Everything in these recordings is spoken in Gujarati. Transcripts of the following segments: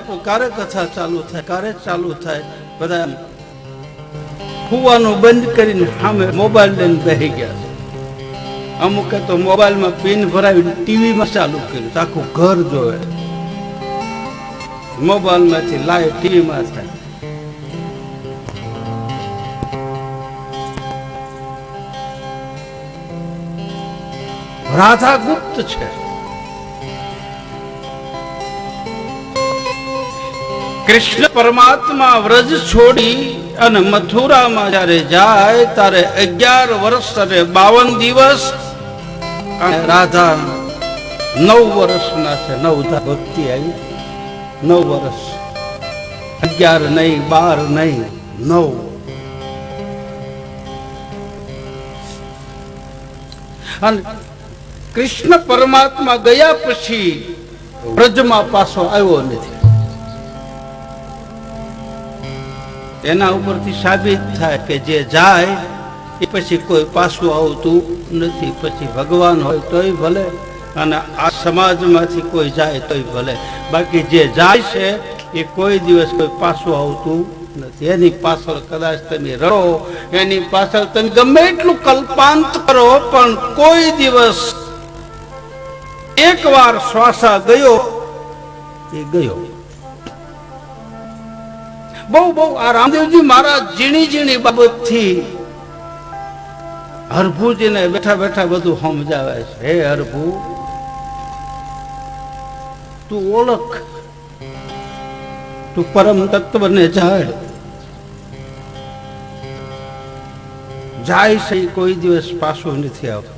બાપુ ક્યારે કથા ચાલુ થાય ક્યારે ચાલુ થાય, બધા ફૂવાનું બંધ કરીને સામે મોબાઈલ લઈને બેસી ગયા છે. અમુકે તો મોબાઈલમાં પિન ભરાવી ટીવીમાં ચાલુ કર્યું આખું ઘર જોવે મોબાઈલમાંથી લાઈવ ટીવીમાં થાય. રાધા ગુપ્ત છે. કૃષ્ણ પરમાત્મા વ્રજ છોડી અને મથુરામાં જ્યારે જાય ત્યારે અગિયાર વર્ષ અને બાવન દિવસ અને રાધા નવ વર્ષના છે, નવ ભક્તિ આવી. નવ વર્ષ. અગિયાર નહીં, બાર નહીં, નવ. અને કૃષ્ણ પરમાત્મા ગયા પછી વ્રજમાં પાછો આવ્યો નથી. એના ઉપરથી સાબિત થાય કે જે જાય, એ પછી કોઈ પાછું આવતું નથી. પછી ભગવાન હોય તોય ભલે, અને આ સમાજમાંથી કોઈ જાય તોય ભલે. બાકી જે જાય છે, એ કોઈ દિવસ કોઈ પાછું આવતું નથી. એની પાછળ કદાચ તમે રહો, એની પાછળ તમે ગમે એટલું કલ્પાંત કરો, પણ કોઈ દિવસ એકવાર શ્વાસા ગયો, એ ગયો. બહુ બહુ, આ રામદેવજી મારા ઝીણી ઝીણી બાબતથી હરભુજીને બેઠા બેઠા બધું સમજાવે છે. હે હરભુ તું ઓળખ. તું પરમ તત્વને જાણ. જાય છે કોઈ દિવસ પાછું નથી આવતો.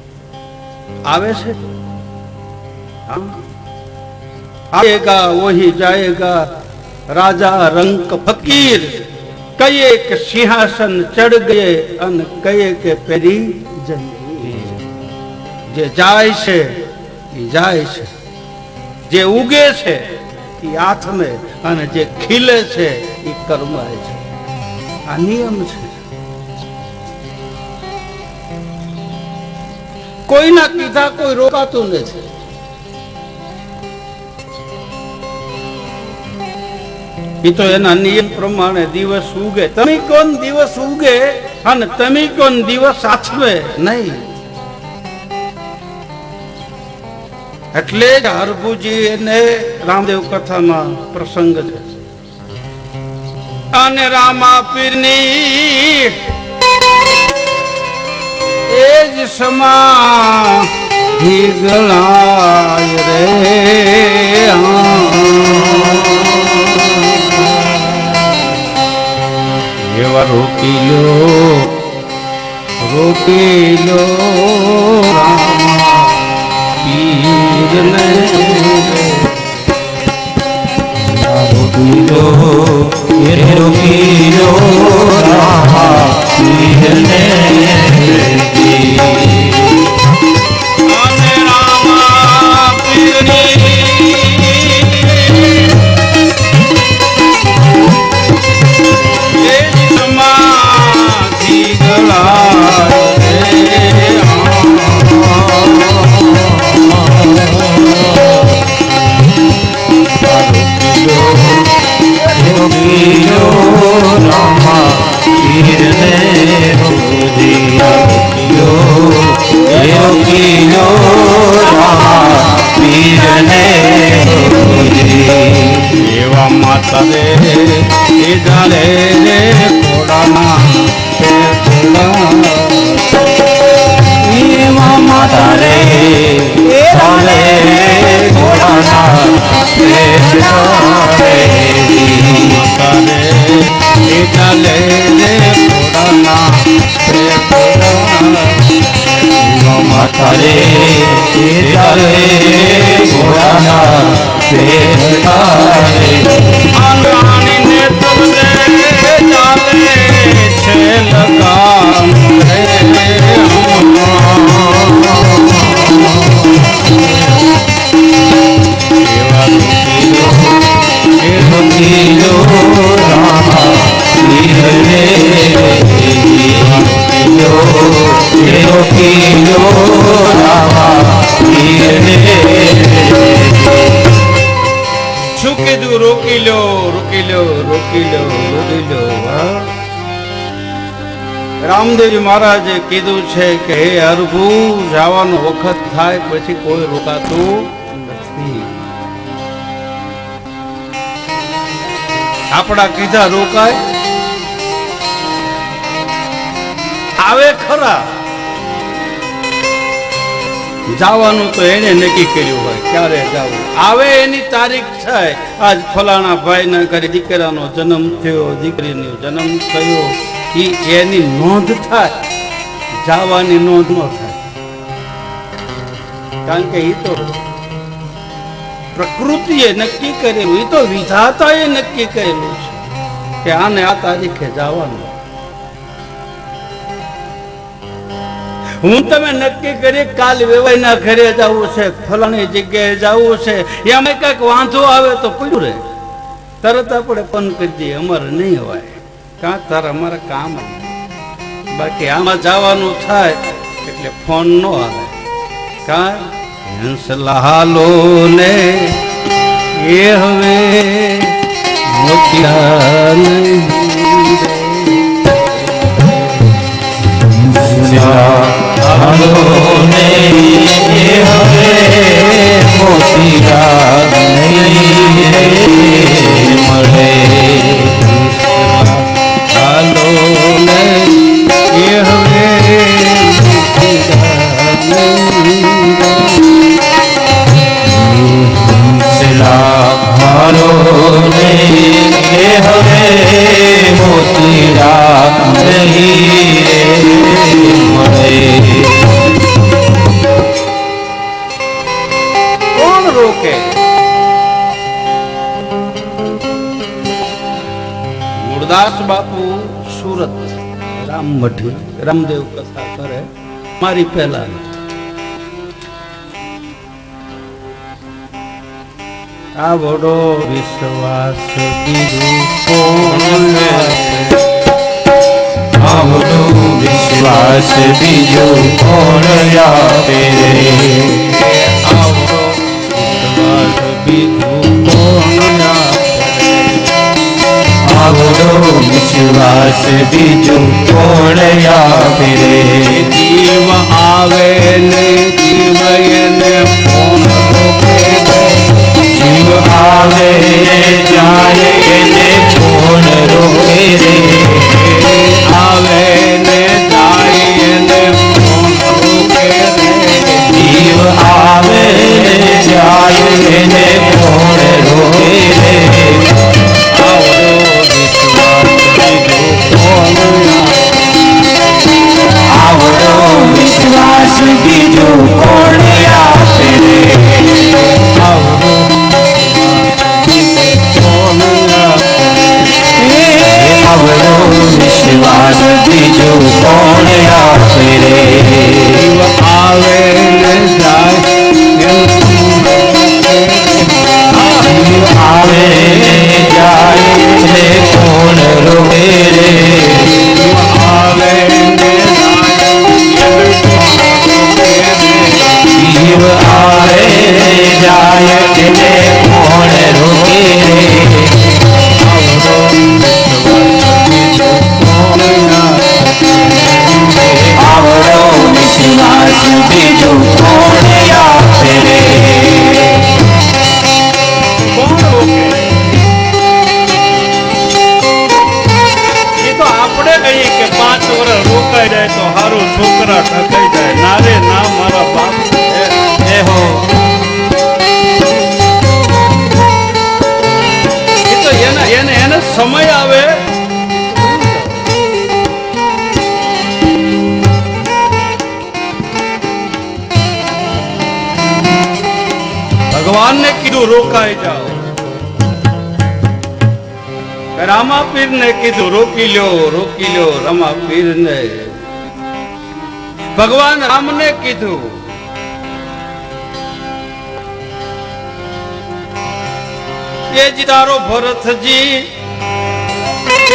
આવે છે? આવેગા, ઓહી જાયેગા રાજા રંક ફકીર કયે કે સિંહાસન ચડ ગયે અને કયે કે પેરી જે જાય છે, એ જાય છે. જે ઉગે છે, એ આથમે અને જે ખીલે છે, એ કર્માય છે. આ નિયમ છે. કોઈના કીધા કોઈ રોકાતું નથી. એ તો એના નિયમ પ્રમાણે દિવસ ઉગે. તમે કોણ દિવસ ઉગે અને તમે કોણ દિવસ આછવે નહીં. એટલે જ હરભુજી એને રામદેવ કથામાં પ્રસંગ છે. અને રામા પીરની એ જ સમા ગળાય રે. એવા રોકી લો રોકી લો રામા એવા માતા રે એ જાણે રે એમાં માતા રે પેટના રે માતા રે એ ચાલે રે પેટના માતા રે ચાલે ઘોડાના પેટના રામદેવજી મહારાજે કીધું છે કે હે અરભુ જવાનો વખત થાય, પછી કોઈ રોકાતું નથી. આપણા કીધા રોકાય? આવે ખરા. જવાનું તો એને નક્કી કર્યું હોય, ક્યારે જવું? આવે એની તારીખ છે. આજ ફલાણા ભાઈના ઘરે દીકરાનો જન્મ થયો, દીકરીનો જન્મ થયો. ઈ એની નોંધ થાય, જાવાની નોંધ ન થાય. કારણ કે એ તો પ્રકૃતિએ નક્કી કરેલું એ તો વિધાતાએ નક્કી કરેલું છે કે આને આ તારીખે જવાનું. હું તમે નક્કી કરી કાલ વેવાઈના ઘરે જવું છે, ફલાણી જગ્યાએ જવું છે, એમાં કંઈક વાંધો આવે તો પૂછ્યું રહે. તરત આપણે પન કરી દઈએ, અમારે નહીં હોય. કાં તાર અમારે કામ બાકી આમાં જવાનું થાય એટલે ફોન ન આવે. કાં? હંસલાલો ને એ હવે મોતિયા મોતીરા નહીં. મળે હાલો ને એ સુરત રામમઢી રામદેવ કથા કરે. મારી પહેલા આ વડો વિશ્વાસ આવડો વિશ્વાસ બીજો કોણ આપે? આવડો વિશ્વાસ બીજું વિશ્વાસ બીજું કોણ આવે જીવ એને કોણ જીવ આવે જાય એને કોણ રોકે રે. આવે ને જાય એને કોણ રોકે રે જીવ આવે જાય એને ભગવાનને કીધું, રોકાઈ જાઓ. રામાપીર ને કીધું, રોકી લ્યો રોકી લ્યો રામાપીર ને ભગવાન રામને કીધું, એ જ તારો ભરતજી,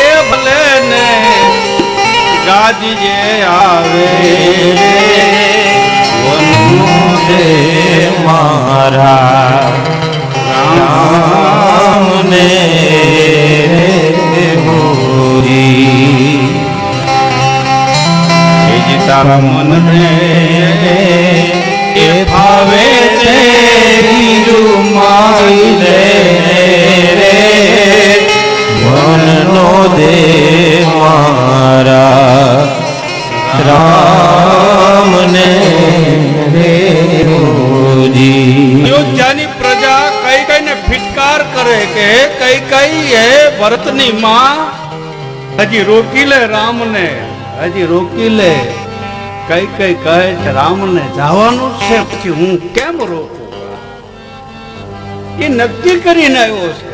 એ ભલે ને ગાજે આવે. મારા રામને હોરી એ જ તારા મનને એ ભાવે છે, બીજું મારી રે. મનનો દે મારા રામને ભરતની માં? હજી રોકી લે રામને. હજી રોકી લે. કઈ કઈ કહે છે, રામને જવાનું છે પછી હું કેમ રોકું? એ નક્કી કરીને આવ્યો છે.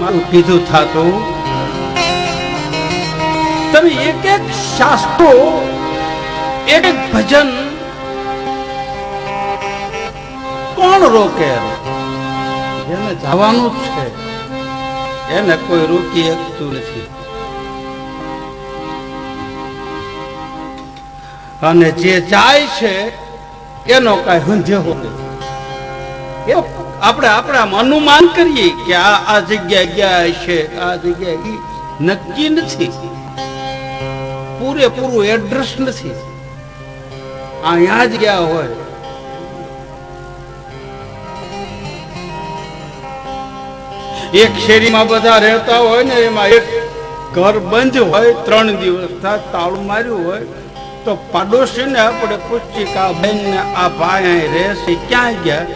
મારું કીધું થાતું. તમે એક એક શાસ્ત્રો, એક એક ભજન કોણ રોકે? જેને જવાનું જ છે. એને કોઈ રોકી શકતું નથી. અને જે જાય છે, એનો કાંઈ હંધેહો નથી આપણે આપણે અનુમાન કરીએ કે આ આ જગ્યાએ ગયા છે, આ જગ્યાએ નક્કી નથી. પૂરેપૂરું એડ્રેસ નથી. અહીંયા જ ગયા હોય. એક શેરીમાં બધા રહેતા હોય ને એમાં એક ઘર બંધ હોય, ત્રણ દિવસ થાય, તાળું માર્યું હોય, તો પાડોશીને આપણે પૂછીએ કે આ બેન ને આ ભાઈ અહીં રહેશે ક્યાંય ક્યાં ગયા?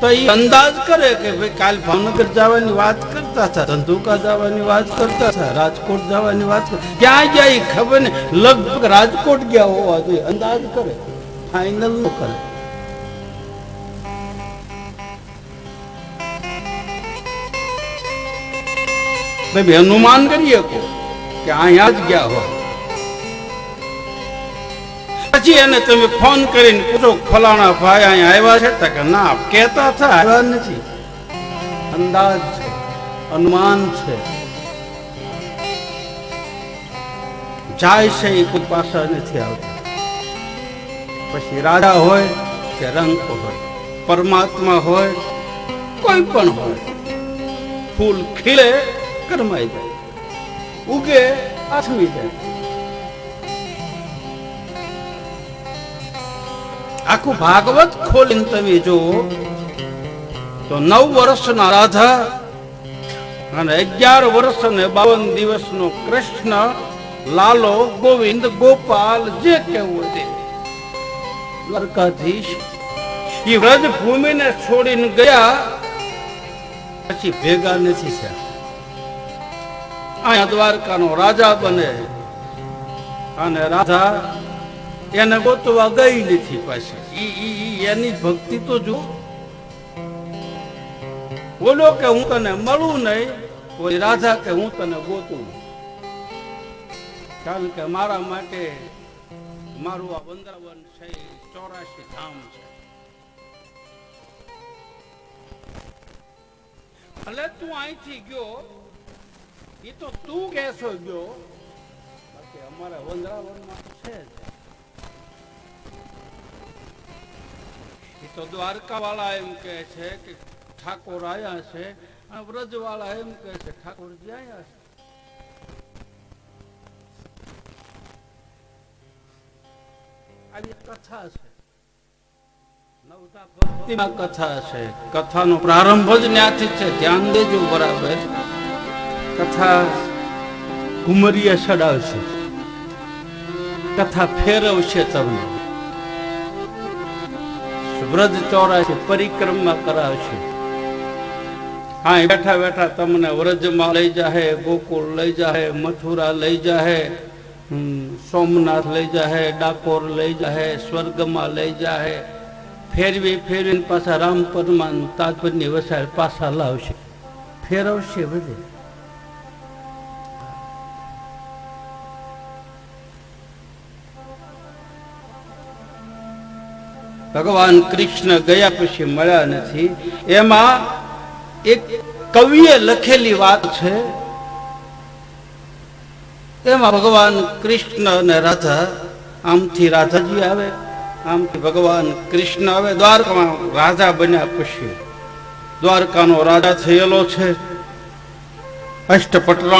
તો એ અંદાજ કરે કે ભાઈ કાલ ભાવનગર જવાની વાત કરતા હતા, ધંધુકા જવાની વાત કરતા હતા, રાજકોટ જવાની વાત ક્યાં ગયા એ ખબર ને લગભગ રાજકોટ ગયા હોવા જોઈએ, અંદાજ કરે. ફાઇનલ નો કરે ભાઈ અનુમાન કરીએ કો કે અહીંયા જ ગયા હોય પછી એને તમે ફોન કરીને પૂછો ફલાણા ભાઈ અહીંયા આવ્યા છે? તો કે ના, કહેતા હતા, આવ્યા નથી. અંદાજ છે, અનુમાન છે. જાય છે એ કોઈ પાછા નથી આવતા. પછી રાજા હોય કે રંગ હોય, પરમાત્મા હોય, કોઈ પણ હોય, ફૂલ ખીલે કરમાઈ જાય. ઉગે આથમી જાય. આખું ભાગવત ખોલીને તમે જો તો નવ વર્ષના રાધા અને અગિયાર વર્ષ ને બાવન દિવસનો કૃષ્ણ, લાલો, ગોવિંદ, ગોપાલ, જે કેવું છે દ્વારકાધીશ એ વ્રજ ભૂમિને છોડીને ગયા, પછી ભેગા નથી થયા. અહીંયા દ્વારકાનો રાજા બને. અને રાધા એને ગોતવા ગઈ નથી પાછી. એની ભક્તિ તો જો બોલો કે હું તને મળું નહીં, કોઈ રાધા કે હું તને ગોતું કારણ કે મારા માટે મારું આ વૃંદાવન છે ચોરાશી ધામ છે. ભલે તું અહીંથી ગયો એ તો તું કહેશો જો. બાકી અમારા વંદરાવનમાં છે એ તો દ્વારકા વાળા એમ કહે છે કે ઠાકોર આયા છે અને વ્રજ વાળા એમ કહે છે ઠાકોરજી આયા છે. આવી કથા છે. નવનાથ ભક્તિમાં કથા છે. કથાનો પ્રારંભ જ ત્યાંથી છે. ધ્યાન દેજો બરાબર. કથા ઘુમરીએ ચડાવશે કથા ફેરવશે તમને. વ્રજ ચોરાશે, પરિક્રમા કરાવશે. હા બેઠા બેઠા તમને વ્રજમાં લઈ જાહે, ગોકુળ લઈ જાહે, મથુરા લઈ જાહે સોમનાથ લઈ જાહે, ડાકોર લઈ જાહે, સ્વર્ગમાં લઈ જાહે. ફેરવી ફેરવીને પાછા રામ પરમાન તાજપરની વસાય પાછા લાવશે. ફેરવશે બધે. ભગવાન કૃષ્ણ ગયા પછી મળ્યા નથી. એમાં એક કવિએ લખેલી વાત છે. એમાં ભગવાન કૃષ્ણ અને રાધા આમથી રાધાજી આવે, આમથી ભગવાન કૃષ્ણ આવે. દ્વારકામાં રાજા બન્યા પછી દ્વારકાનો રાજા થયેલો છે. અષ્ટપટરાણ